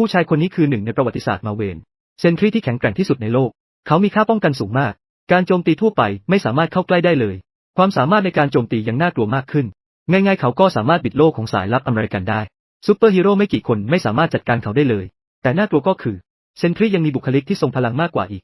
ผู้ชายคนนี้คือหนึ่งในประวัติศาสตร์มาเวนเซนทรีที่แข็งแกร่งที่สุดในโลก เขามีค่าป้องกันสูงมาก การโจมตีทั่วไปไม่สามารถเข้าใกล้ได้เลย ความสามารถในการโจมตียังน่ากลัวมากขึ้น ง่ายๆเขาก็สามารถบิดโลกของสายลับอเมริกันได้ซูเปอร์ฮีโร่ไม่กี่คนไม่สามารถจัดการเขาได้เลย แต่น่ากลัวก็คือ เซนทรียังมีบุคลิกที่ทรงพลังมากกว่าอีก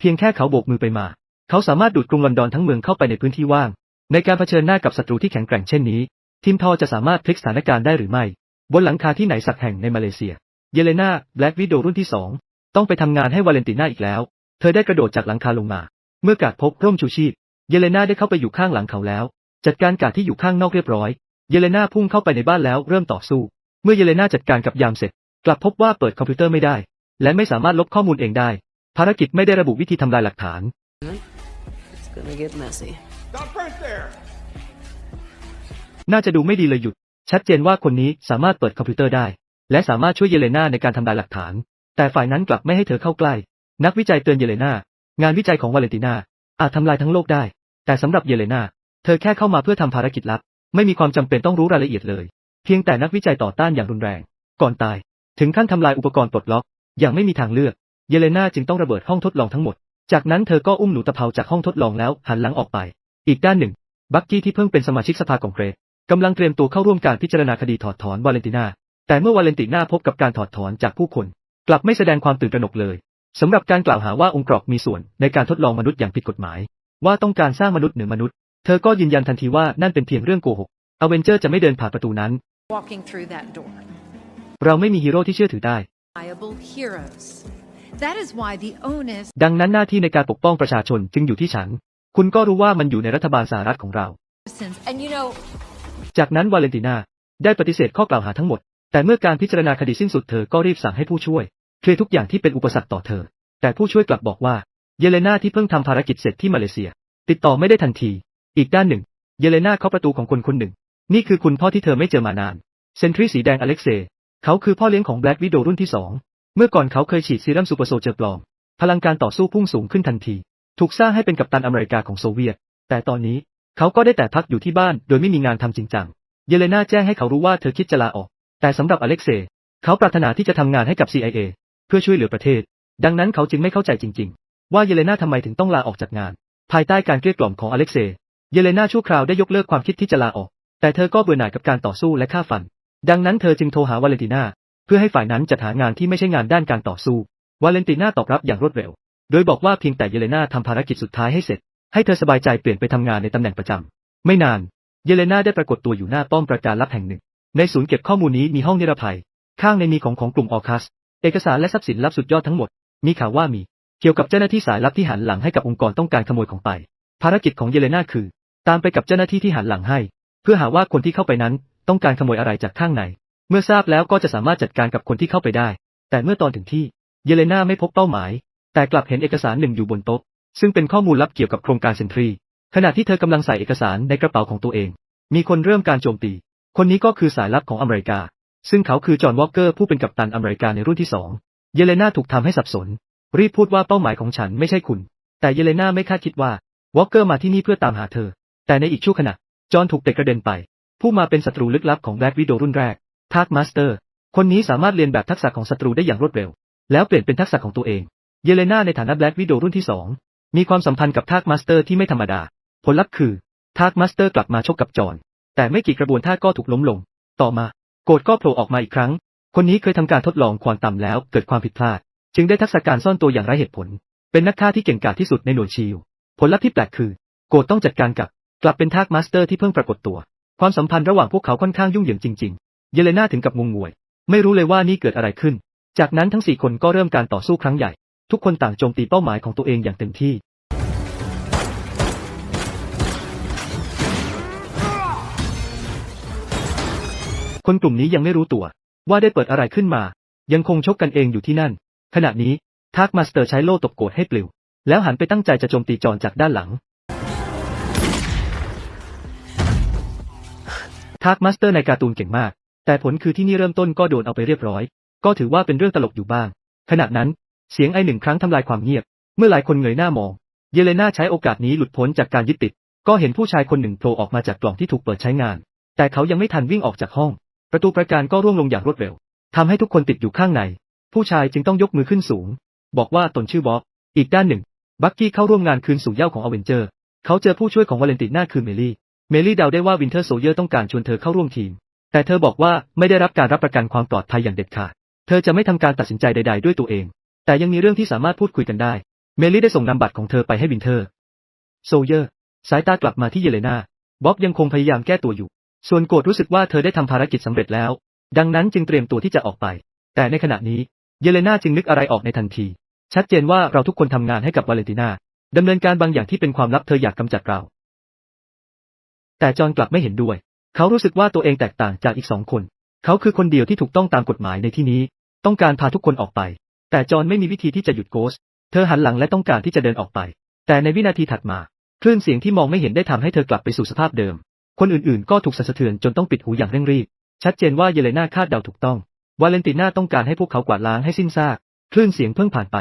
เพียงแค่เขาโบกมือไปมา เขาสามารถดูดกรุงลอนดอนทั้งเมืองเข้าไปในพื้นที่ว่าง ในการเผชิญหน้ากับศัตรูที่แข็งแกร่งเช่นนี้ ทีมทอจะสามารถพลิกสถานการณ์ได้หรือไม่ บนหลังคาที่ไหนสักแห่งในมาเลเซีย เยเลนาแบล็กวิดโดรุ่นที่สองต้องไปทำงานให้วาเลนติน่าอีกแล้ว เธอได้กระโดดจากหลังคาลงมา เมื่อกาดพบร่มชูชีพ เยเลนาได้เข้าไปอยู่ข้างหลังเขาแล้ว จัดการกาดที่อยู่ข้างนอกเรียบร้อย เยเลนาพุ่งเข้าไปในบ้านแล้วเริ่มต่อสู้ เมื่อเยเลนาจัดการกับยามเสร็จ กลับพบว่าเปิดคอมพิวเตอร์ไม่ได้ และไม่สามารถลบข้อมูลเองได้ ภารกิจไม่ได้ระบุวิธีทำลายหลักฐาน It's gonna get messy. Stop right there. น่าจะดูไม่ดีเลยหยุด ชัดเจนว่าคนนี้สามารถเปิดคอมพิวเตอร์ได้ และสามารถช่วยเยเลนาในการทำลายหลักฐาน แต่ฝ่ายนั้นกลับไม่ให้เธอเข้าใกล้ นักวิจัยเตือนเยเลนางานวิจัยของวาเลนตินาอาจทำลายทั้งโลกได้ แต่สำหรับเยเลนาเธอแค่เข้ามาเพื่อทำภารกิจลับ ไม่มีความจำเป็นต้องรู้รายละเอียดเลย เพียงแต่นักวิจัยต่อต้านอย่างรุนแรง ก่อนตาย ถึงขั้นทำลายอุปกรณ์ปลดล็อก อย่างไม่มีทางเลือก เยเลนาจึงต้องระเบิดห้องทดลองทั้งหมด จากนั้นเธอก็อุ้มหนูตะเภาจากห้องทดลองแล้วหันหลังออกไป อีกด้านหนึ่ง บักกี้ที่เพิ่งเป็นสมาชิกสภาคองเกรสกำลังเตรียมตัวเข้าร่วมการพิจารณาคดีถอดถอนวาเลนตินาแต่เมื่อวาเลนตินาพบกับการถอดถอนจากผู้คน กลับไม่แสดงความตื่นตระหนกเลยสำหรับการกล่าวหาว่าองค์กรอกมีส่วนในการทดลองมนุษย์อย่างผิดกฎหมาย ว่าต้องการสร้างมนุษย์เหนือมนุษย์ เธอก็ยืนยันทันทีว่านั่นเป็นเพียงเรื่องโกหกอเวนเจอร์จะไม่เดินผ่านประตูนั้น walking through that door. เราไม่มีฮีโร่ที่เชื่อถือได้ Viable heroes. That is why the onus ดังนั้นหน้าที่ในการปกป้องประชาชนจึงอยู่ที่ฉัน คุณก็รู้ว่ามันอยู่ในรัฐบาลสหรัฐของเรา since and you know จากนั้นวาเลนตินาได้ปฏิเสธข้อกล่าวหาทั้งหมด แต่เมื่อการพิจารณาคดีสิ้นสุดเธอก็รีบสั่งให้ผู้ช่วยเคลียร์ทุกอย่างที่เป็นอุปสรรคต่อเธอ แต่ผู้ช่วยกลับบอกว่า เยเลนาที่เพิ่งทำภารกิจเสร็จที่มาเลเซีย ติดต่อไม่ได้ทันที อีกด้านหนึ่ง เยเลนาเคาะประตูของคนคนหนึ่ง นี่คือคุณพ่อที่เธอไม่เจอมานาน เซนทรีสีแดงอเล็กเซย์เขาคือพ่อเลี้ยงของแบล็กวิดโดรุ่นที่สอง เมื่อก่อนเขาเคยฉีดซีรัมซูเปอร์โซเจอร์ปลอม พลังการต่อสู้พุ่งสูงขึ้นทันที ถูกสร้างให้เป็นกัปตันอเมริกาของโซเวียต แต่ตอนนี้เขาก็ได้แต่พักอยู่ที่บ้านโดยไม่มีงานทำจริงจัง เยเลนาแจ้งให้เขารู้ว่าเธอคิดจะลาออก แต่สำหรับอเล็กเซย์เขาปรารถนาที่จะทำงานให้กับ CIA เพื่อช่วยเหลือประเทศ ดังนั้นเขาจึงไม่เข้าใจจริง ๆ ว่าเยเลนาทำไมถึงต้องลาออกจากงาน ภายใต้การเกลี้ยกล่อมของอเล็กเซย์เยเลนาชั่วคราวได้ยกเลิกความคิดที่จะลาออก แต่เธอก็เบื่อหน่ายกับการต่อสู้และฆ่าฟัน ดังนั้นเธอจึงโทรหาวาเลนตินา พื่อให้ฝ่ายนั้นจัดหางานที่ไม่ใช่งานด้านการต่อสู้ วาเลนตินาตอบรับอย่างรวดเร็ว โดยบอกว่าเพียงแต่เยเลนาทำภารกิจสุดท้ายให้เสร็จ ให้เธอสบายใจเปลี่ยนไปทำงานในตำแหน่งประจำ ไม่นาน เยเลนาได้ปรากฏตัวอยู่หน้าป้อมปราการลับแห่งหนึ่ง ในศูนย์เก็บข้อมูลนี้มีห้องนิรภัย ข้างในมีของของกลุ่มออคัส เอกสารและทรัพย์สินลับสุดยอดทั้งหมด มีข่าวว่ามี เกี่ยวกับเจ้าหน้าที่สายลับที่หันหลังให้กับองค์กรต้องการขโมยของไป ภารกิจของเยเลนาคือ ตามไปกับเจ้าหน้าที่ที่หันหลังให้ เพื่อหาว่าคนที่เข้าไปนั้นต้องการขโมยอะไรจากข้างใน เมื่อทราบแล้วก็จะสามารถจัดการกับคนที่เข้าไปได้ แต่เมื่อตอนถึงที่ เยเลนาไม่พบเป้าหมาย แต่กลับเห็นเอกสารหนึ่งอยู่บนโต๊ะ ซึ่งเป็นข้อมูลลับเกี่ยวกับโครงการเซนทรี ขณะที่เธอกำลังใส่เอกสารในกระเป๋าของตัวเอง มีคนเริ่มการโจมตี คนนี้ก็คือสายลับของอเมริกา ซึ่งเขาคือจอห์นวอลเกอร์ผู้เป็นกัปตันอเมริกาในรุ่นที่สอง เยเลนาถูกทำให้สับสน รีบพูดว่าเป้าหมายของฉันไม่ใช่คุณ แต่เยเลนาไม่คาดคิดว่าวอลเกอร์มาที่นี่เพื่อตามหาเธอ แต่ในอีกชั่วขณะ จอห์นถูกเตะกระเด็นไป ผู้มาเป็นศัตรูลึกลับของแบล็กวิดโดรุ่นแรก ทากมาสเตอร์ คนนี้สามารถเรียนแบบทักษะของศัตรูได้อย่างรวดเร็ว แล้วเปลี่ยนเป็นทักษะของตัวเอง เยเลนาในฐานะแบล็กวิดโดรุ่นที่สองมีความสัมพันธ์กับทากมาสเตอร์ที่ไม่ธรรมดา ผลลัพธ์คือทากมาสเตอร์กลับมาชกกับจอห์นแต่ไม่กี่กระบวนท่าก็ถูกล้มลง ต่อมา โกดก็โผล่ออกมาอีกครั้ง คนนี้เคยทำการทดลองควอนตัมแล้วเกิดความผิดพลาด จึงได้ทักษะการซ่อนตัวอย่างไร้เหตุผล เป็นนักฆ่าที่เก่งกาจที่สุดในหน่วยชิลผลลัพธ์ที่แปลกคือ โกดต้องจัดการกับ กลับเป็นทากมาสเตอร์ที่เพิ่งปรากฏตัว ความสัมพันธ์ระหว่างพวกเขาค่อนข้างยุ่งเหยิงจริงๆ เยเลนาถึงกับงงงวย ไม่รู้เลยว่านี่เกิดอะไรขึ้น จากนั้นทั้งสี่คนก็เริ่มการต่อสู้ครั้งใหญ่ ทุกคนต่างโจมตีเป้าหมายของตัวเองอย่างเต็มที่ คนกลุ่มนี้ยังไม่รู้ตัว ว่าได้เปิดอะไรขึ้นมา ยังคงชกกันเองอยู่ที่นั่น ขณะนี้ทากมาสเตอร์ใช้โล่ตบโกดให้ปลิว แล้วหันไปตั้งใจจะโจมตีจอนจากด้านหลังทากมาสเตอร์ในการ์ตูนเก่งมาก แต่ผลคือที่นี่เริ่มต้นก็โดนเอาไปเรียบร้อย ก็ถือว่าเป็นเรื่องตลกอยู่บ้าง ขณะนั้น เสียงไอหนึ่งครั้งทำลายความเงียบ เมื่อหลายคนเงยหน้ามอง เยเลนาใช้โอกาสนี้หลุดพ้นจากการยึดติด ก็เห็นผู้ชายคนหนึ่งโผล่ออกมาจากกล่องที่ถูกเปิดใช้งาน แต่เขายังไม่ทันวิ่งออกจากห้อง ประตูประการก็ร่วงลงอย่างรวดเร็วทำให้ทุกคนติดอยู่ข้างใน ผู้ชายจึงต้องยกมือขึ้นสูง บอกว่าตนชื่อบ๊อบอีกด้านหนึ่ง บักกี้เข้าร่วมงานคืนสู่เย้าของอเวนเจอร์ เขาเจอผู้ช่วยของวาเลนติน่าคือเมลี่ เมลี่เดาได้ว่าวินเทอร์โซเยอร์ต้องการชวนเธอเข้าร่วมทีม แต่เธอบอกว่าไม่ได้รับการรับประกันความปลอดภัยอย่างเด็ดขาด เธอจะไม่ทำการตัดสินใจใด ๆ ด้วยตัวเอง แต่ยังมีเรื่องที่สามารถพูดคุยกันได้ เมลี่ได้ส่งนามบัตรของเธอไปให้วินเทอร์ โซเยอร์ สายตากลับมาที่เยเลนาบ๊อบยังคงพยายามแก้ตัวอยู่ ส่วนโกรธรู้สึกว่าเธอได้ทำภารกิจสำเร็จแล้ว ดังนั้นจึงเตรียมตัวที่จะออกไป แต่ในขณะนี้ เยเลนาจึงนึกอะไรออกในทันที ชัดเจนว่าเราทุกคนทำงานให้กับวาเลนตินาดำเนินการบางอย่างที่เป็นความลับเธออยากกำจัดเรา แต่จอนกลับไม่เห็นด้วย เขารู้สึกว่าตัวเองแตกต่างจากอีกสองคน เขาคือคนเดียวที่ถูกต้องตามกฎหมายในที่นี้ ต้องการพาทุกคนออกไป แต่จอห์นไม่มีวิธีที่จะหยุดโกส เธอหันหลังและต้องการที่จะเดินออกไป แต่ในวินาทีถัดมา คลื่นเสียงที่มองไม่เห็นได้ทำให้เธอกลับไปสู่สภาพเดิม คนอื่นๆ ก็ถูกสั่นสะเทือนจนต้องปิดหูอย่างเร่งรีบ ชัดเจนว่าเยเลนาคาดเดาถูกต้อง วาเลนติน่าต้องการให้พวกเขากวาดล้างให้สิ้นซาก คลื่นเสียงเพิ่งผ่านไป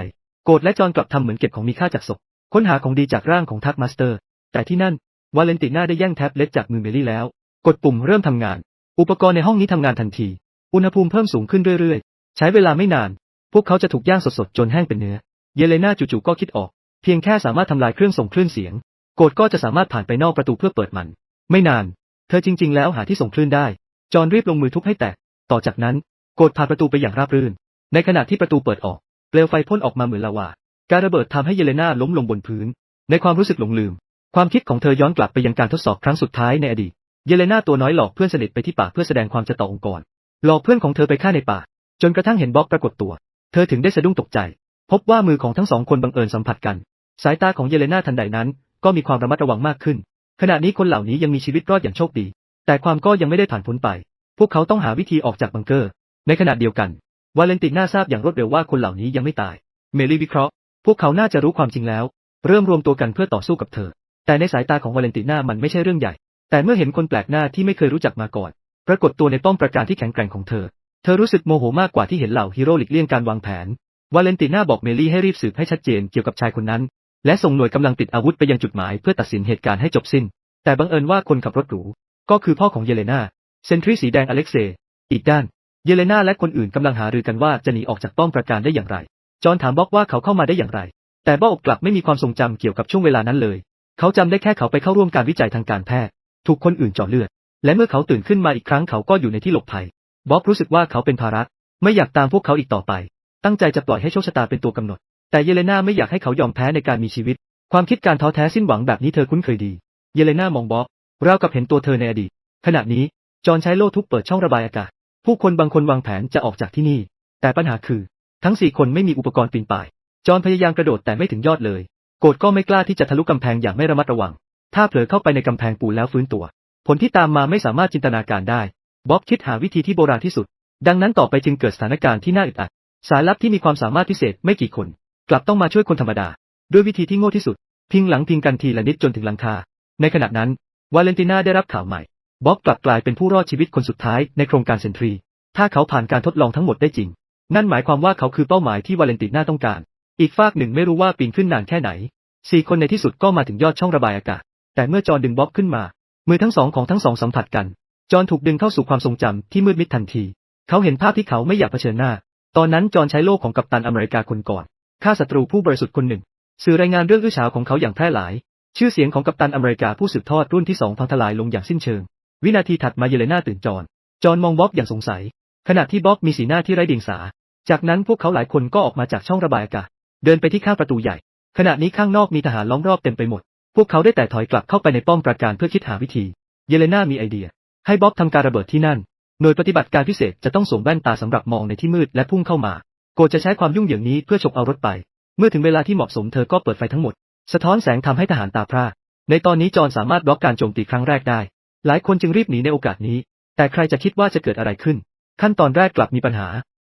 โกดและจอห์นกลับทำเหมือนเก็บของมีค่าจากศพ ค้นหาของดีจากร่างของทักมาสเตอร์ แต่ที่นั่น วาเลนติน่าได้แย่งแท็บเล็ตจากมือเมลี่แล้ว กดปุ่มเริ่มทำงาน อุปกรณ์ในห้องนี้ทำงานทันที อุณหภูมิเพิ่มสูงขึ้นเรื่อยๆ ใช้เวลาไม่นาน พวกเขาจะถูกย่างสดๆ จนแห้งเป็นเนื้อ เยเลนาจู่ๆก็คิดออก เพียงแค่สามารถทำลายเครื่องส่งคลื่นเสียง โกดก็จะสามารถผ่านไปนอกประตูเพื่อเปิดมัน ไม่นาน เธอจริง ๆ แล้วหาที่ส่งคลื่นได้ จอห์นรีบลงมือทุบให้แตก ต่อจากนั้น โกดผ่านประตูไปอย่างราบรื่น ในขณะที่ประตูเปิดออก เปลวไฟพ่นออกมาเหมือนลาวา การระเบิดทำให้เยเลนาล้มลงบนพื้น ในความรู้สึกหลงลืม ความคิดของเธอย้อนกลับไปยังการทดสอบครั้งสุดท้ายในอดีต เยเลนาตัวน้อยหลอกเพื่อนสนิทไปที่ป่าเพื่อแสดงความจะต่อองค์กร หลอกเพื่อนของเธอไปฆ่าในป่า จนกระทั่งเห็นบ๊อบปรากฏตัว เธอถึงได้สะดุ้งตกใจ พบว่ามือของทั้งสองคนบังเอิญสัมผัสกัน สายตาของเยเลนาทันใดนั้น ก็มีความระมัดระวังมากขึ้น ขณะนี้คนเหล่านี้ยังมีชีวิตรอดอย่างโชคดี แต่ความก็ยังไม่ได้ผ่านพ้นไป พวกเขาต้องหาวิธีออกจากบังเกอร์ ในขณะเดียวกัน วาเลนติน่าทราบอย่างรวดเร็วว่าคนเหล่านี้ยังไม่ตาย เมลี่วิเคราะห์ พวกเขาน่าจะรู้ความจริงแล้ว เริ่มรวมตัวกันเพื่อต่อสู้กับเธอ แต่ในสายตาของวาเลนติน่ามันไม่ใช่เรื่องใหญ่ แต่เมื่อเห็นคนแปลกหน้าที่ไม่เคยรู้จักมาก่อน ปรากฏตัวในป้อมประการที่แข็งแกร่งของเธอ เธอรู้สึกโมโหมากกว่าที่เห็นเหล่าฮีโร่หลีกเลี่ยงการวางแผน วาเลนติน่าบอกเมลี่ให้รีบสืบให้ชัดเจนเกี่ยวกับชายคนนั้น และส่งหน่วยกำลังติดอาวุธไปยังจุดหมายเพื่อตัดสินเหตุการณ์ให้จบสิ้น แต่บังเอิญว่าคนขับรถหรูก็คือพ่อของเยเลนาเซนทรีสีแดงอเล็กเซย์อีกด้าน เยเลนาและคนอื่นกำลังหารือกันว่าจะหนีออกจากป้อมประการได้อย่างไร จอห์นถามบ็อกว่าเขาเข้ามาได้อย่างไร แต่บ็อกกลับไม่มีความทรงจำเกี่ยวกับช่วงเวลานั้นเลย เขาจำได้แค่เขาไปเข้าร่วมการวิจัยทางการแพทย์ ถูกคนอื่นเจาะเลือด และเมื่อเขาตื่นขึ้นมาอีกครั้งเขาก็อยู่ในที่หลบภัย บ๊อบรู้สึกว่าเขาเป็นภาระไม่อยากตามพวกเขาอีกต่อไป ตั้งใจจะปล่อยให้โชคชะตาเป็นตัวกำหนด แต่เยเลนาไม่อยากให้เขายอมแพ้ในการมีชีวิต ความคิดการท้อแท้สิ้นหวังแบบนี้เธอคุ้นเคยดี เยเลนามองบ๊อบราวกับเห็นตัวเธอในอดีต ขณะนี้ จอห์นใช้โล่ทุบเปิดช่องระบายอากาศ ผู้คนบางคนวางแผนจะออกจากที่นี่ แต่ปัญหาคือ ทั้งสี่คนไม่มีอุปกรณ์ปีนป่าย จอห์นพยายามกระโดดแต่ไม่ถึงยอดเลย โกดก็ไม่กล้าที่จะทะลุกำแพงอย่างไม่ระมัดระวัง ถ้าเผลอเข้าไปในกำแพงปูนแล้วฟื้นตัว ผลที่ตามมาไม่สามารถจินตนาการได้บ๊อบคิดหาวิธีที่โบราณที่สุด ดังนั้นต่อไปจึงเกิดสถานการณ์ที่น่าอึดอัด สายลับที่มีความสามารถพิเศษไม่กี่คน กลับต้องมาช่วยคนธรรมดา ด้วยวิธีที่โง่ที่สุด พิงหลังพิงกันทีละนิดจนถึงหลังคา ในขณะนั้น วาเลนติน่าได้รับข่าวใหม่บ๊อบกลับกลายเป็นผู้รอดชีวิตคนสุดท้ายในโครงการเซนทรี ถ้าเขาผ่านการทดลองทั้งหมดได้จริง นั่นหมายความว่าเขาคือเป้าหมายที่วาเลนติน่าต้องการ อีกฝากหนึ่งไม่รู้ว่าปีนขึ้นนานแค่ไหนสี่คนในที่สุดก็มาถึงยอดช่องระบายอากาศ แต่เมื่อจอห์นดึงบ๊อบขึ้นมา มือทั้งสองของทั้งสองสัมผัสกัน จอห์นถูกดึงเข้าสู่ความทรงจำที่มืดมิดทันที เขาเห็นภาพที่เขาไม่อยากเผชิญหน้า ตอนนั้นจอห์นใช้โล่ของกัปตันอเมริกาคนก่อนฆ่าศัตรูผู้บริสุทธิ์คนหนึ่ง สื่อรายงานเรื่องอื้อฉาวของเขาอย่างแพร่หลาย ชื่อเสียงของกัปตันอเมริกาผู้สืบทอดรุ่นที่สองพังทลายลงอย่างสิ้นเชิง วินาทีถัดมาเยเลนาตื่นจอห์นจอห์นมองบ๊อบอย่างสงสัย ขณะที่บ๊อบมีสีหน้าที่ไร้เดียงสา จากนั้นพวกเขาหลายคนก็ออกมาจากช่องระบายอากาศเดินไปที่ข้างประตูใหญ่ ขณะนี้ข้างนอกมีทหารล้อมรอบเต็มไปหมด วกเขาได้แต่ถอยกลับเข้าไปในป้อมปราการเพื่อคิดหาวิธี เยเลนามีไอเดีย ให้บ๊อบทำการระเบิดที่นั่น หน่วยปฏิบัติการพิเศษจะต้องสวมแว่นตาสำหรับมองในที่มืดและพุ่งเข้ามา โกจะใช้ความยุ่งเหยิงนี้เพื่อฉกเอารถไป เมื่อถึงเวลาที่เหมาะสมเธอก็เปิดไฟทั้งหมด สะท้อนแสงทำให้ทหารตาพร่า ในตอนนี้จอนสามารถบล็อกการโจมตีครั้งแรกได้ หลายคนจึงรีบหนีในโอกาสนี้ แต่ใครจะคิดว่าจะเกิดอะไรขึ้น ขั้นตอนแรกกลับมีปัญหา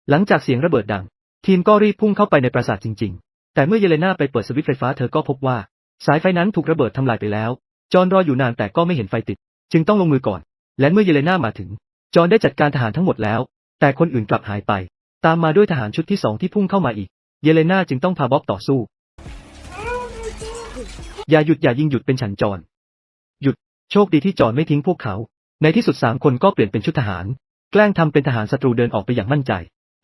หลังจากเสียงระเบิดดัง ทีมก็รีบพุ่งเข้าไปในปราสาทจริง ๆ แต่เมื่อเยเลนาไปเปิดสวิตช์ไฟฟ้าเธอก็พบว่า สายไฟนั้นถูกระเบิดทำลายไปแล้ว จอห์นรออยู่นานแต่ก็ไม่เห็นไฟติด จึงต้องลงมือก่อน และเมื่อเยเลนามาถึง จอห์นได้จัดการทหารทั้งหมดแล้ว แต่คนอื่นกลับหายไป ตามมาด้วยทหารชุดที่สองที่พุ่งเข้ามาอีก เยเลนาจึงต้องพาบ๊อบต่อสู้ อย่าหยุดอย่ายิงหยุดเป็นฉันจอรหยุด โชคดีที่จอรไม่ทิ้งพวกเขา ในที่สุดสามคนก็เปลี่ยนเป็นชุดทหาร แกล้งทำเป็นทหารศัตรูเดินออกไปอย่างมั่นใจ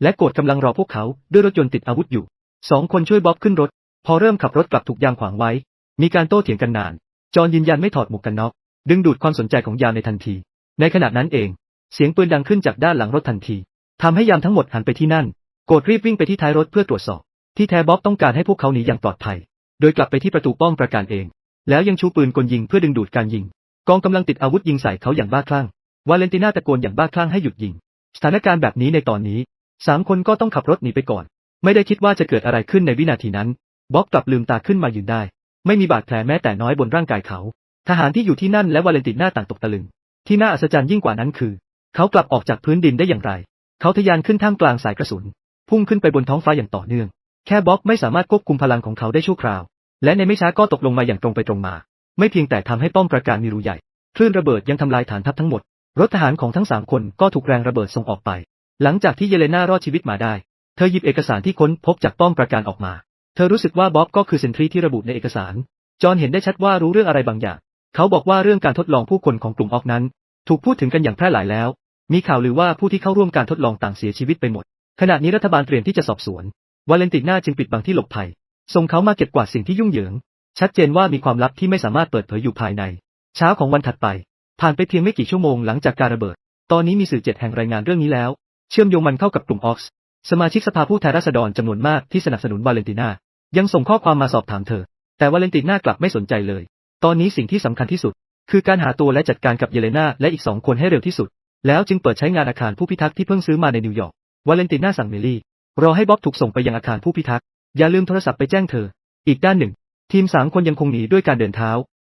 และโกรธกำลังรอพวกเขาด้วยรถยนต์ติดอาวุธอยู่ สองคนช่วยบ๊อบขึ้นรถ พอเริ่มขับรถกลับถูกยามขวางไว้ มีการโต้เถียงกันนาน จอห์นยืนยันไม่ถอดหมวกกันน็อก ดึงดูดความสนใจของยามในทันที ในขณะนั้นเอง เสียงปืนดังขึ้นจากด้านหลังรถทันทีทำให้ยามทั้งหมดหันไปที่นั่น โกรธรีบวิ่งไปที่ท้ายรถเพื่อตรวจสอบ ที่แท้บ๊อบต้องการให้พวกเขาหนีอย่างปลอดภัย โดยกลับไปที่ประตูป้อมประการเอง แล้วยังชูปืนกลยิงเพื่อดึงดูดการยิง กองกำลังติดอาวุธยิงใส่เขาอย่างบ้าคลั่ง วาเลนติน่าตะโกนอย่างบ้าคลั่งให้หยุดยิง สถานการณ์แบบนี้ในตอนนี้ สามคนก็ต้องขับรถหนีไปก่อน ไม่ได้คิดว่าจะเกิดอะไรขึ้นในวินาทีนั้น บ๊อบกลับลืมตาขึ้นมายืนได้ ไม่มีบาดแผลแม้แต่น้อยบนร่างกายเขา ทหารที่อยู่ที่นั่นและวาเลนติน่าต่างตกตะลึง ที่น่าอัศจรรย์ยิ่งกว่านั้นคือ เขากลับออกจากพื้นดินได้อย่างไร เขาทะยานขึ้นท่ามกลางสายกระสุน พุ่งขึ้นไปบนท้องฟ้าอย่างต่อเนื่อง แค่บ๊อบไม่สามารถควบคุมพลังของเขาได้ชั่วคราว และในไม่ช้าก็ตกลงมาอย่างตรงไปตรงมา ไม่เพียงแต่ทำให้ป้อมประการมีรูใหญ่คลื่นระเบิดยังทำลายฐานทัพทั้งหมด รถทหารของทั้งสามคนก็ถูกแรงระเบิดส่งออกไป หลังจากที่เยเลนารอดชีวิตมาได้ เธอหยิบเอกสารที่ค้นพบจากป้อมประการออกมา เธอรู้สึกว่าบ๊อบก็คือเซนทรีที่ระบุในเอกสาร จอห์นเห็นได้ชัดว่ารู้เรื่องอะไรบางอย่าง เขาบอกว่าเรื่องการทดลองผู้คนของกลุ่มออกนั้น ถูกพูดถึงกันอย่างแพร่หลายแล้ว มีข่าวลือว่าผู้ที่เข้าร่วมการทดลองต่างเสียชีวิตไปหมด ขณะนี้รัฐบาลเตรียมที่จะสอบสวน วาเลนติน่าจึงปิดบังที่หลบภัย ส่งเขามาเก็บกวาดสิ่งที่ยุ่งเหยิง ชัดเจนว่ามีความลับที่ไม่สามารถเปิดเผยอยู่ภายใน เช้าของวันถัดไป ผ่านไปเพียงไม่กี่ชั่วโมงหลังจากการระเบิด ตอนนี้มีสื่อเจ็ดแห่งรายงานเรื่องนี้แล้ว เชื่อมโยงมันเข้ากับกลุ่มออกสมาชิกสภาผู้แทนราษฎรจำนวนมากที่สนับสนุนวาเลนติน่า ยังส่งข้อความมาสอบถามเธอ แต่วาเลนติน่ากลับไม่สนใจเลย ตอนนี้สิ่งที่สำคัญที่สุด คือการหาตัวและจัดการกับเยเลนาและอีกสองคนให้เร็วที่สุด แล้วจึงเปิดใช้งานอาคารผู้พิทักษ์ที่เพิ่งซื้อมาในนิวยอร์ก วาเลนติน่าสั่งเมลี่ รอให้บ๊อบถูกส่งไปยังอาคารผู้พิทักษ์ อย่าลืมโทรศัพท์ไปแจ้งเธอ อีกด้านหนึ่ง ทีมสามคนยังคงหนีด้วยการเดินเท้า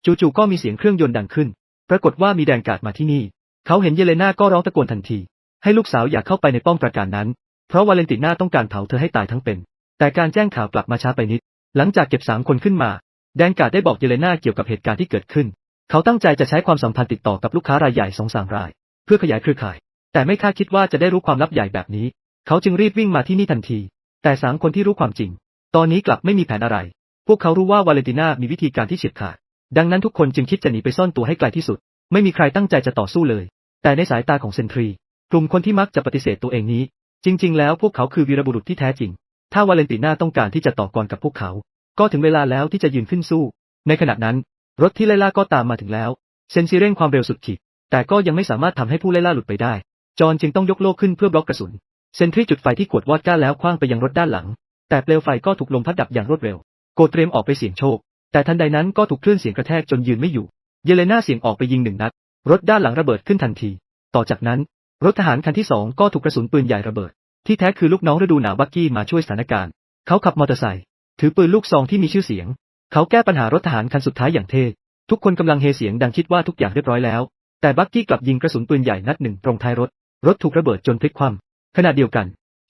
จู่ๆก็มีเสียงเครื่องยนต์ดังขึ้น ปรากฏว่ามีแดงกาดมาที่นี่ เขาเห็นเยเลนาก็ร้องตะโกนทันที ให้ลูกสาวอย่าเข้าไปในป้อมประการนั้น เพราะวาเลนติน่าต้องการเผาเธอให้ตายทั้งเป็น แต่การแจ้งข่าวกลับมาช้าไปนิด หลังจากเก็บสามคนขึ้นมา แดงกาดได้บอกเยเลนาเกี่ยวกับเหตุการณ์ที่เกิดขึ้น เขาตั้งใจจะใช้ความสัมพันธ์ติดต่อกับลูกค้ารายใหญ่สองสามราย เพื่อขยายเครือข่าย แต่ไม่คาดคิดว่าจะได้รู้ความลับใหญ่แบบนี้ เขาจึงรีบวิ่งมาที่นี่ทันที แต่สามคนที่รู้ความจริง ตอนนี้กลับไม่มีแผนอะไร พวกเขารู้ว่าวาเลนติน่ามีวิธีการที่เฉียบขาด ดังนั้นทุกคนจึงคิดจะหนีไปซ่อนตัวให้ไกลที่สุด ไม่มีใครตั้งใจจะต่อสู้เลย แต่ในสายตาของเซนทรี กลุ่มคนที่มักจะปฏิเสธตัวเองนี้ จริง ๆ แล้วพวกเขาคือวีรบุรุษที่แท้จริง ถ้าวาเลนติน่าต้องการที่จะต่อกรกับพวกเขา ก็ถึงเวลาแล้วที่จะยืนขึ้นสู้ ในขณะนั้น รถที่ไล่ล่าก็ตามมาถึงแล้ว เซนซีเร่งความเร็วสุดขีด แต่ก็ยังไม่สามารถทำให้ผู้ไล่ล่าหลุดไปได้ จอห์นจึงต้องยกโล่ขึ้นเพื่อบล็อกกระสุน เซนทรีจุดไฟที่ขวดวอดก้าแล้วคว้างไปยังรถด้านหลัง แต่เปลวไฟก็ถูกลมพัดดับอย่างรวดเร็ว โกเตรียมออกไปเสี่ยงโชค แต่ทันใดนั้นก็ถูกคลื่นเสียงกระแทกจนยืนไม่อยู่ เยเลนาเสียงออกไปยิงหนึ่งนัด รถด้านหลังระเบิดขึ้นทันที ต่อจากนั้น รถทหารคันที่สองก็ถูกกระสุนปืนใหญ่ระเบิด ที่แท้คือลูกน้องฤดูหนาวบักกี้มาช่วยสถานการณ์ เขาขับมอเตอร์ไซค์ถือปืนลูกซองที่มีชื่อเสียง เขาแก้ปัญหารถทหารคันสุดท้ายอย่างเท่ทุกคนกำลังเฮเสียงดังคิดว่าทุกอย่างเรียบร้อยแล้ว แต่บักกี้กลับยิงกระสุนปืนใหญ่นัดหนึ่งตรงท้ายรถ รถถูกระเบิดจนพลิกคว่ำขณะเดียวกัน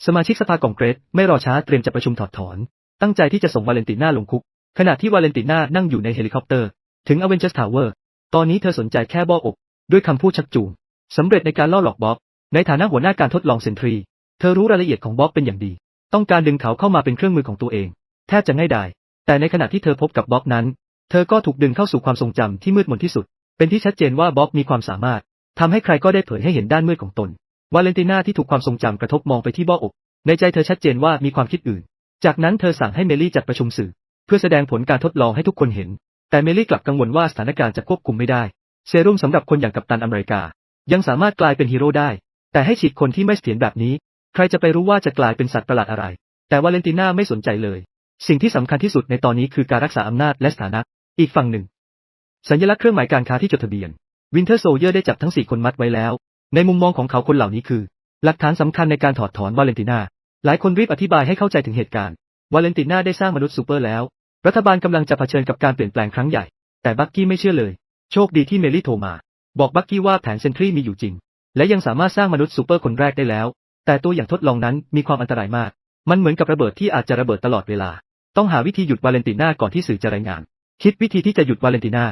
สมาชิกสภาคองเกรสไม่รอช้าเตรียมจะประชุมถอดถอน ตั้งใจที่จะส่งวาเลนติน่าลงคุก ขณะที่วาเลนติน่านั่งอยู่ในเฮลิคอปเตอร์ ถึงอเวนเจอร์ทาวเวอร์ตอนนี้เธอสนใจแค่บ้อกด้วยคำพูดชักจูงสำเร็จในการล่อหลอกบ๊อบในฐานะหัวหน้าการทดลองเซนทรี เธอรู้รายละเอียดของบ๊อบเป็นอย่างดี ต้องการดึงเขาเข้ามาเป็นเครื่องมือของตัวเอง แทบจะง่ายดาย แต่ในขณะที่เธอพบกับบ๊อบนั้น เธอก็ถูกดึงเข้าสู่ความทรงจำที่มืดมนที่สุด เป็นที่ชัดเจนว่าบ๊อบมีความสามารถทำให้ใครก็ได้เผยให้เห็นด้านมืดของตน วาเลนติน่าที่ถูกความทรงจำกระทบมองไปที่บ้อก ในใจเธอชัดเจนว่ามีความคิดอื่น จากนั้นเธอสั่งให้เมลี่จัดประชุมสื่อ เพื่อแสดงผลการทดลองให้ทุกคนเห็น แต่เมลี่กลับกังวลว่าสถานการณ์จะควบคุมไม่ได้ เซรุ่มสำหรับคนอย่างกัปตันอเมริกา ยังสามารถกลายเป็นฮีโร่ได้ แต่ให้ฉีดคนที่ไม่เสถียรแบบนี้ ใครจะไปรู้ว่าจะกลายเป็นสัตว์ประหลาดอะไร แต่วาเลนติน่าไม่สนใจเลย สิ่งที่สำคัญที่สุดในตอนนี้คือการรักษาอำนาจและสถานะ อีกฝั่งหนึ่ง สัญลักษณ์เครื่องหมายการค้าที่จดทะเบียน วินเทอร์โซเยอร์ได้จับทั้งสี่คนมัดไว้แล้ว ในมุมมองของเขาคนเหล่านี้คือ หลักฐานสำคัญในการถอดถอนวาเลนติน่า หลายคนรีบอธิบายให้เข้าใจถึงเหตุการณ์ วาเลนติน่าได้สร้างมนุษย์ซูเปอร์แล้ว รัฐบาลกำลังจะเผชิญกับการเปลี่ยนแปลงครั้งใหญ่ แต่บักกี้ไม่เชื่อเลย โชคดีที่เมลี่โทรมา บอกบักกี้ว่าแผนเซนทรีมีอยู่จริง และยังสามารถสร้างมนุษย์ซูเปอร์คนแรกได้แล้ว แต่ตัวอย่างทดลองนั้นมีความอันตรายมาก มันเหมือนกับระเบิดที่อาจจะระเบิดตลอดเวลา ต้องหาวิธีหยุดวาเลนติน่าก่อนที่สื่อจะรายงาน คิดวิธีที่จะหยุดวาเลนติน่า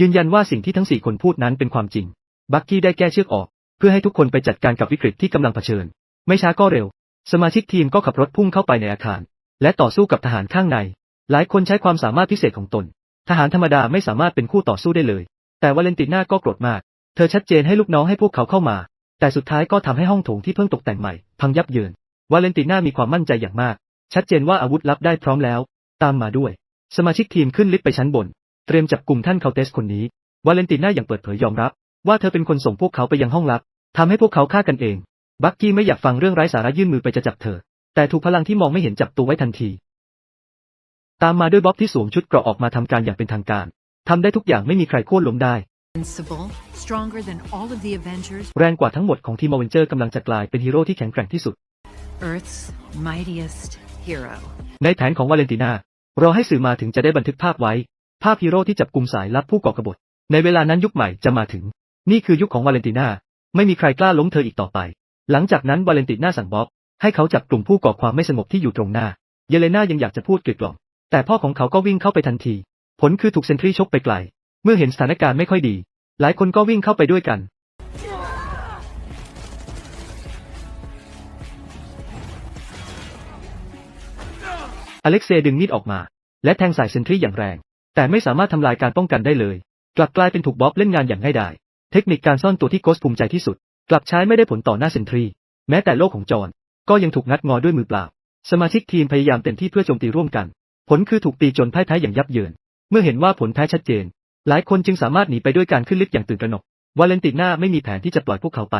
ยืนยันว่าสิ่งที่ทั้งสี่คนพูดนั้นเป็นความจริง บักกี้ได้แก้เชือกออก เพื่อให้ทุกคนไปจัดการกับวิกฤตที่กำลังเผชิญ ไม่ช้าก็เร็ว สมาชิกทีมก็ขับรถพุ่งเข้าไปในอาคาร และต่อสู้กับทหารข้างใน หลายคนใช้ความสามารถพิเศษของตน ทหารธรรมดาไม่สามารถเป็นคู่ต่อสู้ได้เลย แต่วาเลนติน่าก็โกรธมาก เธอชัดเจนให้ลูกน้องให้พวกเขาเข้ามา แต่สุดท้ายก็ทำให้ห้องโถงที่เพิ่งตกแต่งใหม่ พังยับเยิน วาเลนติน่ามีความมั่นใจอย่างมาก ชัดเจนว่าอาวุธลับได้พร้อมแล้ว ตามมาด้วย สมาชิกทีมขึ้นลิฟต์ไปชั้นบน เตรียมจับกลุ่มท่านเคาเตสคนนี้ วาเลนติน่าอย่างเปิดเผยยอมรับ ว่าเธอเป็นคนส่งพวกเขาไปยังห้องลับทำให้พวกเขาฆ่ากันเอง บักกี้ไม่อยากฟังเรื่องไร้สาระยื่นมือไปจะจับเธอ แต่ถูกพลังที่มองไม่เห็นจับตัวไว้ทันที ตามมาด้วยบ๊อบที่สวมชุดเกราะออกมาทำการอย่างเป็นทางการทำได้ทุกอย่างไม่มีใครโค่นล้มได้ Invincible, stronger than all of the Avengers, แรงกว่าทั้งหมดของทีมอเวนเจอร์กำลังจะกลายเป็นฮีโร่ที่แข็งแกร่งที่สุด Earth's mightiest hero. ในแผนของวาเลนติน่ารอให้สื่อมาถึงจะได้บันทึกภาพไว้ ภาพฮีโร่ที่จับกลุ่มสายลับผู้ก่อกบฏ ในเวลานั้นยุคใหม่จะมาถึง นี่คือยุคของวาเลนติน่า ไม่มีใครกล้าล้มเธออีกต่อไป หลังจากนั้นวาเลนติน่าสั่งบ๊อบ ให้เขาจับกลุ่มผู้ก่อความไม่สงบที่อยู่ตรงหน้า เยเลนายังอยากจะพูดเกลียดกล่อม แต่พ่อของเขาก็วิ่งเข้าไปทันที ผลคือถูกเซนทรีชกไปไกล เมื่อเห็นสถานการณ์ไม่ค่อยดี หลายคนก็วิ่งเข้าไปด้วยกัน อเล็กเซย์ดึงมีดออกมา และแทงใส่เซนทรีอย่างแรง แต่ไม่สามารถทำลายการป้องกันได้เลย กลับกลายเป็นถูกบ๊อบเล่นงานอย่างง่ายดาย เทคนิคการซ่อนตัวที่โกสภูมิใจที่สุด กลับใช้ไม่ได้ผลต่อหน้าเซนทรี แม้แต่โลกของจอห์นก็ยังถูกงัดงอด้วยมือเปล่า สมาชิกทีมพยายามเต็มที่เพื่อโจมตีร่วมกัน ผลคือถูกตีจนพ่ายแพ้อย่างยับเยิน เมื่อเห็นว่าผลแพ้ชัดเจน หลายคนจึงสามารถหนีไปด้วยการขึ้นลิฟต์อย่างตื่นตระหนก วาเลนติน่าไม่มีแผนที่จะปล่อยพวกเขาไป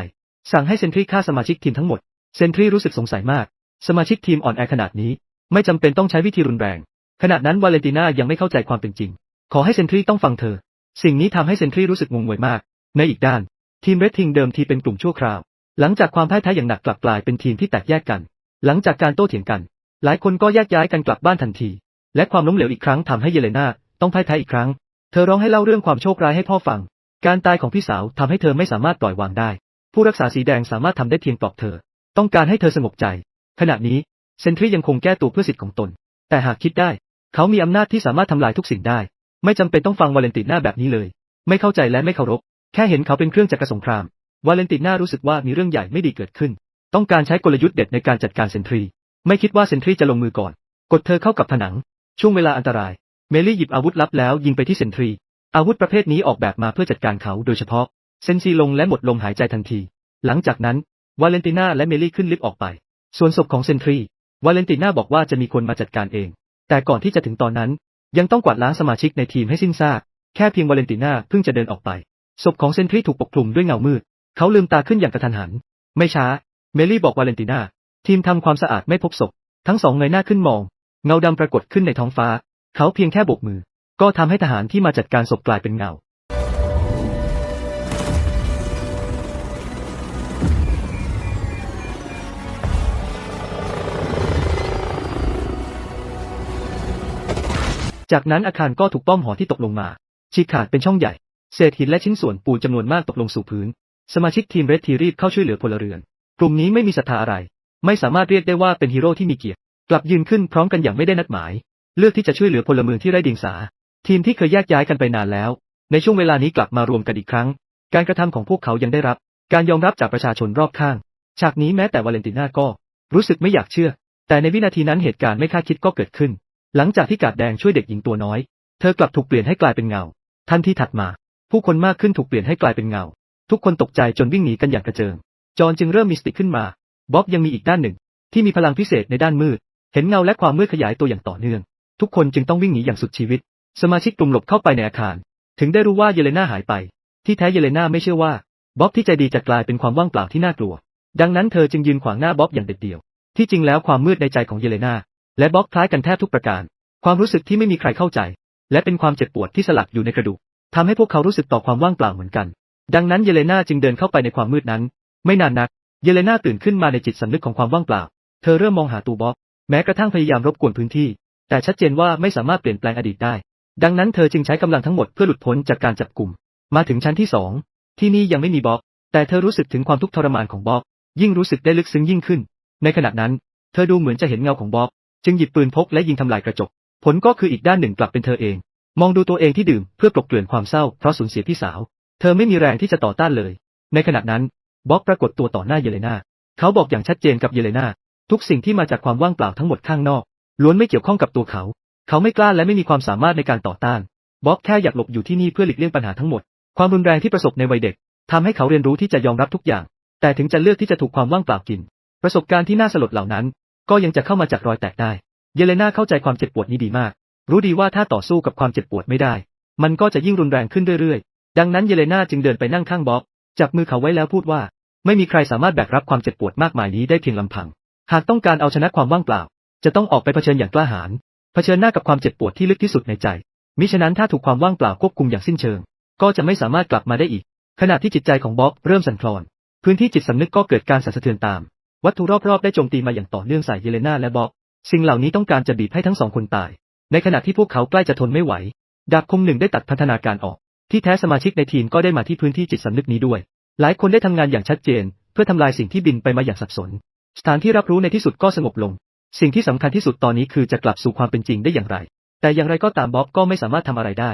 สั่งให้เซนทรีฆ่าสมาชิกทีมทั้งหมด เซนทรีรู้สึกสงสัยมาก สมาชิกทีมอ่อนแอขนาดนี้ ไม่จำเป็นต้องใช้วิธีรุนแรง ขณะนั้นวาเลนติน่ายังไม่เข้าใจความเป็นจริง ขอให้เซนทรีต้องฟังเธอ สิ่งนี้ทำให้เซนทรีรู้สึกงงงวยมาก ในอีกด้าน ทีมเรดทิงเดิมทีเป็นกลุ่มชั่วคราว หลังจากความพ่ายแพ้อย่างหนักกลับกลายเป็นทีมที่แตกแยกกัน หลังจากการโต้เถียงกัน หลายคนก็แยกย้ายกันกลับบ้านทันที และความล้มเหลวอีกครั้งทำให้เยเลนาต้องพ่ายแพ้อีกครั้ง เธอร้องให้เล่าเรื่องความโชคร้ายให้พ่อฟัง การตายของพี่สาวทำให้เธอไม่สามารถปล่อยวางได้ ผู้รักษาสีแดงสามารถทำได้เพียงปลอบเธอ ต้องการให้เธอสงบใจ ขณะนี้เซนทรียังคงแก้ตัวเพื่อสิทธิ์ของตน แต่หากคิดได้ เขามีอำนาจที่สามารถทำลายทุกสิ่งได้ ไม่จำเป็นต้องฟังวาเลนติน่าแบบนี้เลย ไม่เข้าใจและไม่เคารพ แค่เห็นเขาเป็นเครื่องจักรสงคราม วาเลนติน่ารู้สึกว่ามีเรื่องใหญ่ไม่ดีเกิดขึ้น ต้องการใช้กลยุทธ์เด็ดในการจัดการเซนทรี ไม่คิดว่าเซนทรีจะลงมือก่อน กดเธอเข้ากับผนัง ช่วงเวลาอันตราย เมลี่หยิบอาวุธลับแล้วยิงไปที่เซนทรี อาวุธประเภทนี้ออกแบบมาเพื่อจัดการเขาโดยเฉพาะ เซนซีลงและหมดลมหายใจทันที หลังจากนั้น วาเลนติน่าและเมลี่ขึ้นลิฟต์ออกไป ส่วนศพของเซนทรี วาเลนติน่าบอกว่าจะมีคนมาจัดการเอง แต่ก่อนที่จะถึงตอนนั้น ยังต้องกวาดล้างสมาชิกในทีมให้สิ้นซาก แค่เพียงวาเลนติน่าเพิ่งจะเดินออกไป ศพของเซนทรีถูกปกคลุมด้วยเงามืด เขาลืมตาขึ้นอย่างกระทันหัน ไม่ช้า เมลี่บอกวาเลนติน่า ทีมทำความสะอาดไม่พบศพ ทั้งสองเงยหน้าขึ้นมอง เงาดำปรากฏขึ้นในท้องฟ้า เขาเพียงแค่บกมือ ก็ทำให้ทหารที่มาจัดการศพกลายเป็นเงา จากนั้นอาคารก็ถูกป้อมหอที่ตกลงมาฉีกขาดเป็นช่องใหญ่ เศษหินและชิ้นส่วนปูนจำนวนมากตกลงสู่พื้น สมาชิกทีมเรดทีรีบเข้าช่วยเหลือพลเรือน กลุ่มนี้ไม่มีศรัทธาอะไร ไม่สามารถเรียกได้ว่าเป็นฮีโร่ที่มีเกียรติ กลับยืนขึ้นพร้อมกันอย่างไม่ได้นัดหมาย เลือกที่จะช่วยเหลือพลเมืองที่ไร้เดียงสา ทีมที่เคยแยกย้ายกันไปนานแล้ว ในช่วงเวลานี้กลับมารวมกันอีกครั้ง การกระทำของพวกเขายังได้รับ การยอมรับจากประชาชนรอบข้าง ฉากนี้แม้แต่วาเลนติน่าก็ รู้สึกไม่อยากเชื่อ แต่ในวินาทีนั้นเหตุการณ์ไม่คาดคิดก็เกิดขึ้น หลังจากที่กาดแดงช่วยเด็กหญิงตัวน้อย เธอกลับถูกเปลี่ยนให้กลายเป็นเงา ทันทีถัดมา ผู้คนมากขึ้นถูกเปลี่ยนให้กลายเป็นเงา ทุกคนตกใจจนวิ่งหนีกันอย่างกระเจิง จอห์นจึงเริ่มมีสติขึ้นมา บ๊อบยังมีอีกด้านหนึ่ง ที่มีพลังพิเศษในด้านมืด เห็นเงาและความมืดขยายตัวอย่างต่อเนื่อง ทุกคนจึงต้องวิ่งหนีอย่างสุดชีวิต สมาชิกกลุ่มหลบเข้าไปในอาคาร ถึงได้รู้ว่าเยเลนาหายไป ที่แท้เยเลนาไม่เชื่อว่าบ๊อบที่ใจดีจะกลายเป็นความว่างเปล่าที่น่ากลัว ดังนั้นเธอจึงยืนขวางหน้าบ๊อบอย่างเด็ดเดี่ยว ที่จริงแล้วความมืดในใจของเยเลนาและบ๊อบคล้ายกันแทบทุกประการ ความรู้สึกที่ไม่มีใครเข้าใจ และเป็นความเจ็บปวดที่สลักอยู่ในกระดูกทำให้พวกเขารู้สึกต่อความว่างเปล่าเหมือนกัน ดังนั้นเยเลนาจึงเดินเข้าไปในความมืดนั้น ไม่นานนัก เยเลนาตื่นขึ้นมาในจิตสำนึกของความว่างเปล่า เธอเริ่มมองหาตัวบ๊อบ แม้กระทั่งพยายามรบกวนพื้นที่ แต่ชัดเจนว่าไม่สามารถเปลี่ยนแปลงอดีตได้ ดังนั้นเธอจึงใช้กำลังทั้งหมดเพื่อหลุดพ้นจากการจับกลุ่ม มาถึงชั้นที่สองที่นี่ยังไม่มีบ๊อบ แต่เธอรู้สึกถึงความทุกข์ทรมานของบ๊อบ ยิ่งรู้สึกได้ลึกซึ้งยิ่งขึ้น ในขณะนั้น เธอดูเหมือนจะเห็นเงาของบ๊อบ จึงหยิบปืนพกและยิงทำลายกระจก ผลก็คืออีกด้านหนึ่งกลับเป็นเธอเอง มองดูตัวเองที่ดื่มเพื่อกลบเกลื่อนความเศร้าเพราะสูญเสียพี่สาว เธอไม่มีแรงที่จะต่อต้านเลย ในขณะนั้นบ๊อบปรากฏตัวต่อหน้าเยเลนา เขาบอกอย่างชัดเจนกับเยเลนา ทุกสิ่งที่มาจากความว่างเปล่าทั้งหมดข้างนอก ล้วนไม่เกี่ยวข้องกับตัวเขา เขาไม่กล้าและไม่มีความสามารถในการต่อต้าน บ๊อบแค่อยากหลบอยู่ที่นี่เพื่อหลีกเลี่ยงปัญหาทั้งหมด ความรุนแรงที่ประสบในวัยเด็กทำให้เขาเรียนรู้ที่จะยอมรับทุกอย่าง แต่ถึงจะเลือกที่จะถูกความว่างเปล่ากิน ประสบการณ์ที่น่าสลดเหล่านั้น ก็ยังจะเข้ามาจากรอยแตกได้ เยเลนาเข้าใจความเจ็บปวดนี้ดีมาก รู้ดีว่าถ้าต่อสู้กับความเจ็บปวดไม่ได้ มันก็จะยิ่งรุนแรงขึ้นเรื่อยๆ ดังนั้นเยเลนาจึงเดินไปนั่งข้างบ๊อบ จับมือเขาไว้แล้วพูดว่า ไม่มีใครสามารถแบกรับความเจ็บปวดมากมายนี้ได้เพียงลำพัง หากต้องการเอาชนะความว่างเปล่า จะต้องออกไปเผชิญอย่างกล้าหาญ เผชิญหน้ากับความเจ็บปวดที่ลึกที่สุดในใจ มิฉะนั้นถ้าถูกความว่างเปล่าควบคุมอย่างสิ้นเชิง ก็จะไม่สามารถกลับมาได้อีก ขณะที่จิตใจของบ๊อบเริ่มสั่นคลอน พื้นที่จิตสำนึกก็เกิดการสั่นสะเทือนตาม วัตถุรอบๆได้โจมตีมาอย่างต่อเนื่องใส่เยเลนาและบ๊อบ สิ่งเหล่านี้ต้องการจะบีบให้ทั้งสองคนตาย ในขณะที่พวกเขาใกล้จะทนไม่ไหว ดาบคมหนึ่งได้ตัดพันธนาการออก ที่แท้สมาชิกในทีมก็ได้มาที่พื้นที่จิตสำนึกนี้ด้วย หลายคนได้ทำงานอย่างชัดเจน เพื่อทำลายสิ่งที่บินไปมาอย่างสับสน สถานที่รับรู้ในที่สุดก็สงบลง สิ่งที่สำคัญที่สุดตอนนี้คือจะกลับสู่ความเป็นจริงได้อย่างไร แต่อย่างไรก็ตามบ๊อบก็ไม่สามารถทำอะไรได้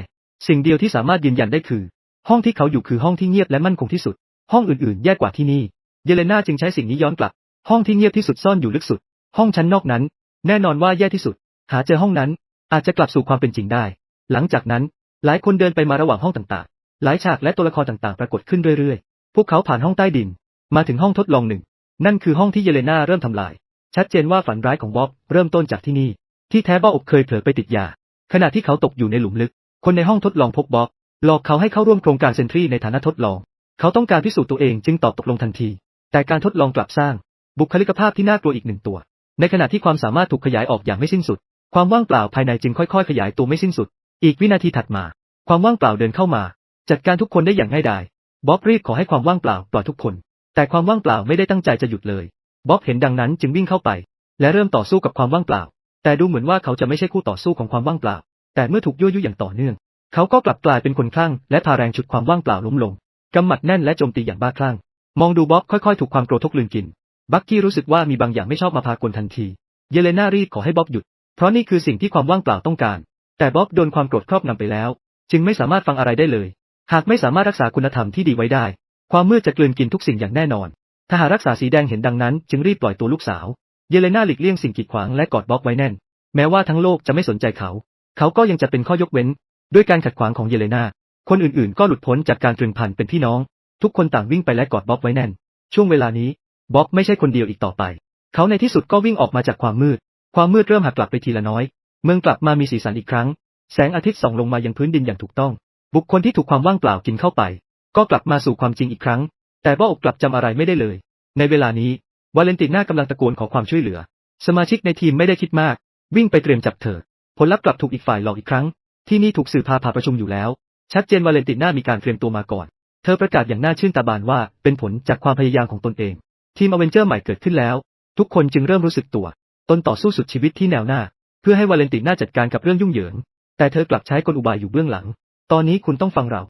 สิ่งเดียวที่สามารถยืนยันได้คือ ห้องที่เขาอยู่คือห้องที่เงียบและมั่นคงที่สุด ห้องอื่นๆ แย่กว่าที่นี่ เยเลนาจึงใช้สิ่งนี้ย้อนกลับ ห้องที่เงียบที่สุดซ่อนอยู่ลึกสุด ห้องชั้นนอกนั้น แน่นอนว่าแย่ที่สุด หาเจอห้องนั้น อาจจะกลับสู่ความเป็นจริงได้ หลังจากนั้น หลายคนเดินไปมาระหว่างห้องต่างๆ หลายฉากและตัวละครต่างๆ ปรากฏขึ้นเรื่อยๆ พวกเขาผ่านห้องใต้ดิน มาถึงห้องทดลองหนึ่ง นั่นคือห้องที่เยเลนาเริ่มทำลาย ชัดเจนว่าฝันร้ายของบ๊อบเริ่มต้นจากที่นี่ ที่แท้บ๊อบเคยเผลอไปติดยา ขณะที่เขาตกอยู่ในหลุมลึก คนในห้องทดลองพบบ๊อบหลอกเขาให้เข้าร่วมโครงการเซนทรีในฐานะทดลอง เขาต้องการพิสูจน์ตัวเองจึงตอบตกลงทันที แต่การทดลองกลับสร้าง บุคลิกภาพที่น่ากลัวอีกหนึ่งตัว ในขณะที่ความสามารถถูกขยายออกอย่างไม่สิ้นสุด ความว่างเปล่าภายในจึงค่อยๆ ขยายตัวไม่สิ้นสุด อีกวินาทีถัดมา ความว่างเปล่าเดินเข้ามา จัดการทุกคนได้อย่างง่ายดายบ๊อบรีบขอให้ความว่างเปล่าปล่อยทุกคน แต่ความว่างเปล่าไม่ได้ตั้งใจจะหยุดเลย บ๊อบเห็นดังนั้นจึงวิ่งเข้าไป และเริ่มต่อสู้กับความว่างเปล่า แต่ดูเหมือนว่าเขาจะไม่ใช่คู่ต่อสู้ของความว่างเปล่า แต่เมื่อถูกยั่วยุอย่างต่อเนื่อง เขาก็กลับกลายเป็นคนคลั่งและพาแรงฉุดความว่างเปล่าล้มลงกำหมัดแน่นและโจมตีอย่างบ้าคลั่ง มองดูบ๊อบค่อยๆ ถูกความโกรธทุกลืนกิน บักกี้รู้สึกว่ามีบางอย่างไม่ชอบมาพากลทันที เยเลนารีบขอให้บ๊อบหยุด เพราะนี่คือสิ่งที่ความว่างเปล่าต้องการ แต่บ๊อบโดนความโกรธครอบงำไปแล้ว จึงไม่สามารถฟังอะไรได้เลย หากไม่สามารถรักษาคุณธรรมที่ดีไว้ได้ ความมืดจะกลืนกินทุกสิ่งอย่างแน่นอน ทหารรักษาสีแดงเห็นดังนั้นจึงรีบปล่อยตัวลูกสาว เยเลนาหลีกเลี่ยงสิ่งกีดขวางและกอดบ๊อบไว้แน่น แม้ว่าทั้งโลกจะไม่สนใจเขา เขาก็ยังจะเป็นข้อยกเว้น ด้วยการขัดขวางของเยเลนา คนอื่นๆ ก็หลุดพ้นจากการตรึงพันเป็นพี่น้อง ทุกคนต่างวิ่งไปและกอดบ๊อบไว้แน่น ช่วงเวลานี้บ๊อบไม่ใช่คนเดียวอีกต่อไป เขาในที่สุดก็วิ่งออกมาจากความมืด ความมืดเริ่มหักกลับไปทีละน้อย เมืองกลับมามีสีสันอีกครั้ง แสงอาทิตย์ส่องลงมายังพื้นดินอย่างถูกต้อง บุคคลที่ถูกความว่างเปล่ากินเข้าไป ก็กลับมาสู่ความจริงอีกครั้ง แต่บ๊อบกลับจำอะไรไม่ได้เลย ในเวลานี้วาเลนติน่ากำลังตะโกนขอความช่วยเหลือ สมาชิกในทีมไม่ได้คิดมาก วิ่งไปเตรียมจับเธอ ผลลัพธ์กลับถูกอีกฝ่ายหลอกอีกครั้ง ที่นี่ถูกสื่อพาพาประชุมอยู่แล้ว ชัดเจนวาเลนติน่ามีการเตรียมตัวมาก่อน เธอประกาศอย่างน่าชื่นตาบานว่าเป็นผลจากความพยายามของตนเอง ทีมอเวนเจอร์ใหม่เกิดขึ้นแล้ว ทุกคนจึงเริ่มรู้สึกตัว ตนต่อสู้สุดชีวิตที่แนวหน้า เพื่อให้วาเลนติน่าจัดการกับเรื่องยุ่งเหยิง แต่เธอกลับใช้กลอุบายอยู่เบื้องหลัง ตอนนี้คุณต้องฟังเรา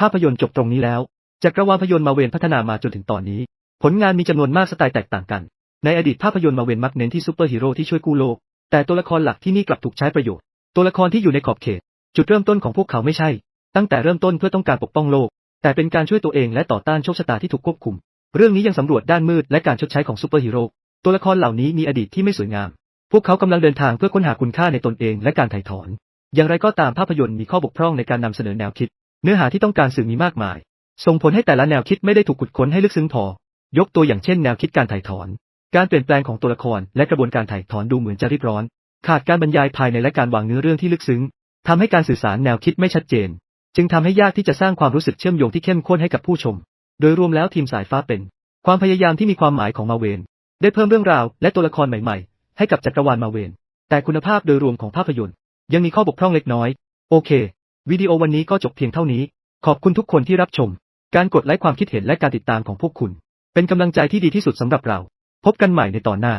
ภาพยนตร์จบตรงนี้แล้ว จักรวาลภาพยนตร์มาเวนพัฒนามาจนถึงตอนนี้ ผลงานมีจำนวนมากสไตล์แตกต่างกัน ในอดีตภาพยนตร์มาเวนมักเน้นที่ซูเปอร์ฮีโร่ที่ช่วยกู้โลก แต่ตัวละครหลักที่นี่กลับถูกใช้ประโยชน์ ตัวละครที่อยู่ในขอบเขต จุดเริ่มต้นของพวกเขาไม่ใช่ ตั้งแต่เริ่มต้นเพื่อต้องการปกป้องโลก แต่เป็นการช่วยตัวเองและต่อต้านโชคชะตาที่ถูกควบคุม เรื่องนี้ยังสำรวจด้านมืดและการชดใช้ของซูเปอร์ฮีโร่ตัวละครเหล่านี้มีอดีตที่ไม่สวยงาม พวกเขากำลังเดินทางเพื่อค้นหาคุณค่าในตนเองและการถ่ายถอน อย่างไรก็ตามภาพยนตร์มีข้อบกพร่องในการนำเสนอแนวคิด เนื้อหาที่ต้องการสื่อมีมากมาย ส่งผลให้แต่ละแนวคิดไม่ได้ถูกขุดค้นให้ลึกซึ้งพอ ยกตัวอย่างเช่นแนวคิดการถ่ายถอน การเปลี่ยนแปลงของตัวละครและกระบวนการถ่ายถอนดูเหมือนจะรีบร้อน ขาดการบรรยายภายในและการวางเนื้อเรื่องที่ลึกซึ้งทำให้การสื่อสารแนวคิดไม่ชัดเจน จึงทำให้ยากที่จะสร้างความรู้สึกเชื่อมโยงที่เข้มข้นให้กับผู้ชม โดยรวมแล้วทีมสายฟ้าเป็น ความพยายามที่มีความหมายของมาเวนได้เพิ่มเรื่องราวและตัวละครใหม่ ๆ ให้กับจักรวาลมาเวนแต่คุณภาพโดยรวมของภาพยนตร์ ยังมีข้อบกพร่องเล็กน้อย โอเค วิดีโอวันนี้ก็จบเพียงเท่านี้ ขอบคุณทุกคนที่รับชม การกดไลค์ความคิดเห็นและการติดตามของพวกคุณ เป็นกำลังใจที่ดีที่สุดสำหรับเรา พบกันใหม่ในตอนหน้า